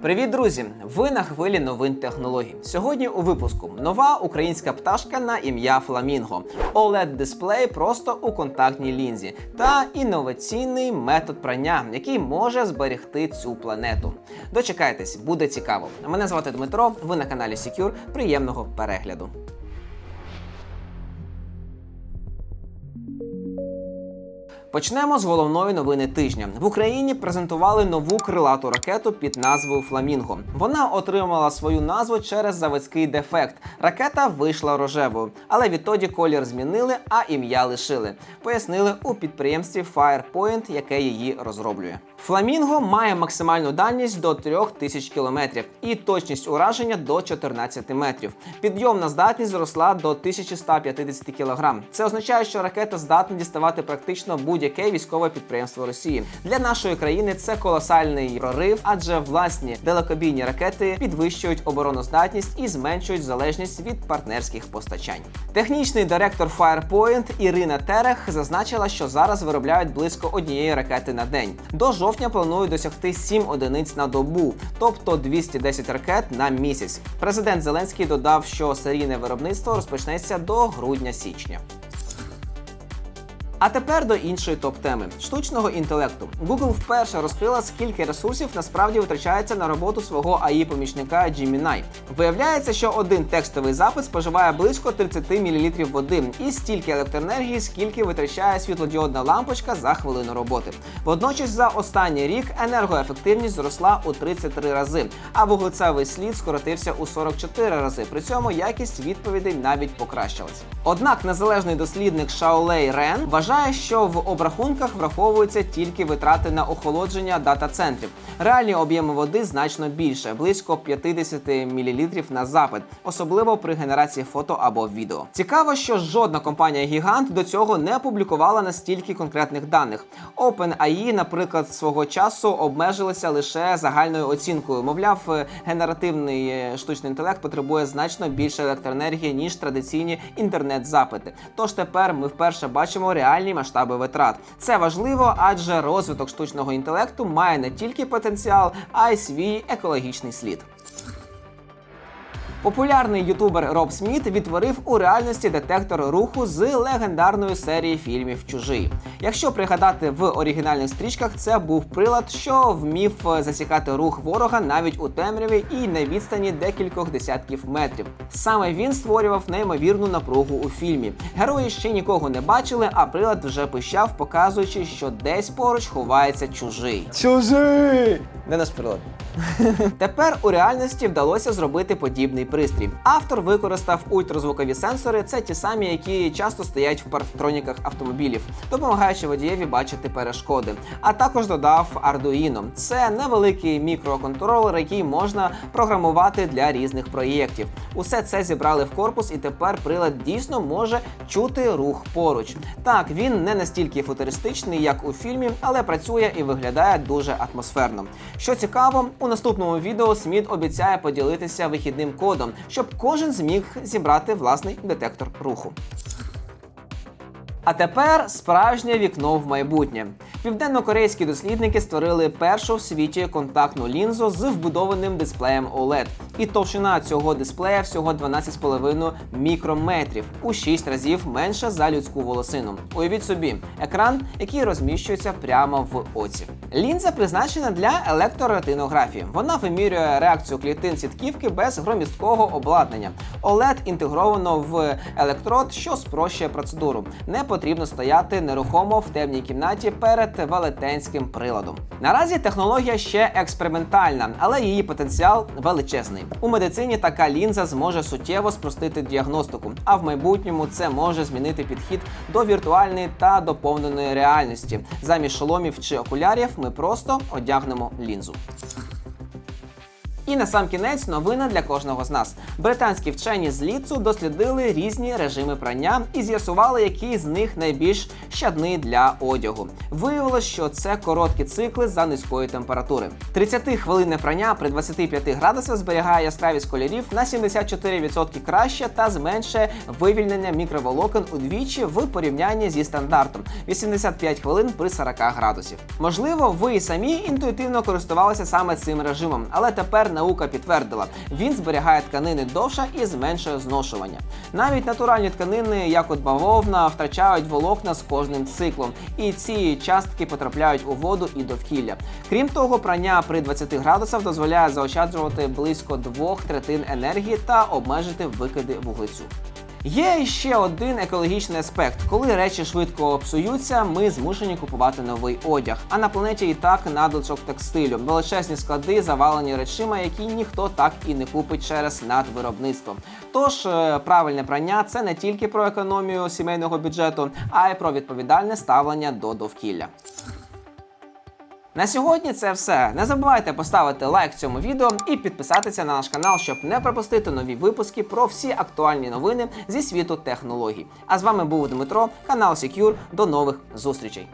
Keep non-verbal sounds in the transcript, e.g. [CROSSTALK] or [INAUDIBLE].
Привіт, друзі! Ви на хвилі новин технологій. Сьогодні у випуску нова українська пташка на ім'я Фламінго, oled дисплей просто у контактній лінзі та інноваційний метод прання, який може зберегти цю планету. Дочекайтесь, буде цікаво. Мене звати Дмитро. Ви на каналі Secure. Приємного перегляду. Почнемо з головної новини тижня. В Україні презентували нову крилату ракету під назвою Фламінго. Вона отримала свою назву через заводський дефект. Ракета вийшла рожевою, але відтоді колір змінили, а ім'я лишили. Пояснили у підприємстві Firepoint, яке її розроблює. Фламінго має максимальну дальність до 3000 км і точність ураження до 14 метрів. Підйомна здатність зросла до 1150 кг. Це означає, що ракета здатна діставати практично будь-яке військове підприємство Росії. Для нашої країни це колосальний прорив, адже власні далекобійні ракети підвищують обороноздатність і зменшують залежність від партнерських постачань. Технічний директор Firepoint Ірина Терех зазначила, що зараз виробляють близько однієї ракети на день. До жовтня планують досягти 7 одиниць на добу, тобто 210 ракет на місяць. Президент Зеленський додав, що серійне виробництво розпочнеться до грудня-січня. А тепер до іншої топ-теми штучного інтелекту. Google вперше розкрила, скільки ресурсів насправді витрачається на роботу свого ai помічника Gemini. Виявляється, що один текстовий запис споживає близько 30 мл води і стільки електроенергії, скільки витрачає світлодіодна лампочка за хвилину роботи. Водночас за останній рік енергоефективність зросла у 33 рази, а вуглецевий слід скоротився у 44 рази. При цьому якість відповідей навіть покращилась. Однак незалежний дослідник Шаолей Рен вважає, що в обрахунках враховуються тільки витрати на охолодження дата-центрів. Реальні об'єми води значно більше близько 50 мл на запит, особливо при генерації фото або відео. Цікаво, що жодна компанія гігант до цього не опублікувала настільки конкретних даних. OpenAI, наприклад, свого часу обмежилися лише загальною оцінкою. Мовляв, е, генеративний е, штучний інтелект потребує значно більше електроенергії ніж традиційні інтернет-запити. Тож тепер ми вперше бачимо реальні масштаби витрат. Це важливо, адже розвиток штучного інтелекту має не тільки потенціал, а й свій екологічний слід. Популярний ютубер Роб Сміт відтворив у реальності детектор руху з легендарної серії фільмів Чужий. Якщо пригадати в оригінальних стрічках, це був прилад, що вмів е, засікати рух ворога навіть у темряві і на відстані декількох десятків метрів. Саме він створював неймовірну напругу у фільмі. Герої ще нікого не бачили, а прилад вже пищав, показуючи, що десь поруч ховається чужий. Чужий! Де наш прилад? [LAUGHS] Тепер у реальності вдалося зробити подібний пристрій. Автор використав ультразвукові сенсори, це ті самі, які часто стоять в парктроніках автомобілів, допомагаючи водієві бачити перешкоди. А також додав Arduino. Це невеликий мікроконтролер, який можна програмувати для різних проєктів. Усе це зібрали в корпус, і тепер прилад дійсно може чути рух поруч. Так, він не настільки футуристичний, як у фільмі, але працює і виглядає дуже атмосферно. Що цікаво, у наступному відео Сміт обіцяє поділитися вихідним кодом, щоб кожен зміг зібрати власний детектор руху. А тепер справжнє вікно в майбутнє. Південно-корейські дослідники створили першу в світі контактну лінзу з вбудованим дисплеєм OLED. І товщина цього дисплея всього 12,5 мікрометрів у 6 разів менше за людську волосину. Уявіть собі, екран, який розміщується прямо в оці. Лінза призначена для електроретинографії. Вона вимірює реакцію клітин сітківки без громісткого обладнання. OLED інтегровано в електрод, що спрощує процедуру. Не потрібно стояти нерухомо в темній кімнаті перед велетенським приладом. Наразі технологія ще експериментальна, але її потенціал величезний. У медицині така лінза зможе суттєво спростити діагностику, а в майбутньому це може змінити підхід до віртуальної та доповненої реальності. Замість шоломів чи окулярів ми просто одягнемо лінзу. І на сам кінець новина для кожного з нас. Британські вчені з ліцу дослідили різні режими прання і з'ясували, який з них найбільш щадний для одягу. Виявилось, що це короткі цикли за низької температури. 30-хвилинне прання при 25 градусах зберігає яскравість кольорів на 74% краще та зменшує вивільнення мікроволокон удвічі в порівнянні зі стандартом 85 хвилин при 40 градусів. Можливо, ви і самі інтуїтивно користувалися саме цим режимом, але тепер наука підтвердила, він зберігає тканини довше і зменшує зношування. Навіть натуральні тканини, як от бавовна, втрачають волокна з кожним циклом, і ці частки потрапляють у воду і довкілля. Крім того, прання при 20 градусах дозволяє заощаджувати близько двох третин енергії та обмежити викиди вуглецю. Є ще один екологічний аспект. Коли речі швидко псуються, ми змушені купувати новий одяг. А на планеті і так надлишок текстилю. Величезні склади завалені речима, які ніхто так і не купить через надвиробництво. Тож е, правильне прання це не тільки про економію сімейного бюджету, а й про відповідальне ставлення до довкілля. На сьогодні це все. Не забувайте поставити лайк цьому відео і підписатися на наш канал, щоб не пропустити нові випуски про всі актуальні новини зі світу технологій. А з вами був Дмитро, канал Secure. До нових зустрічей.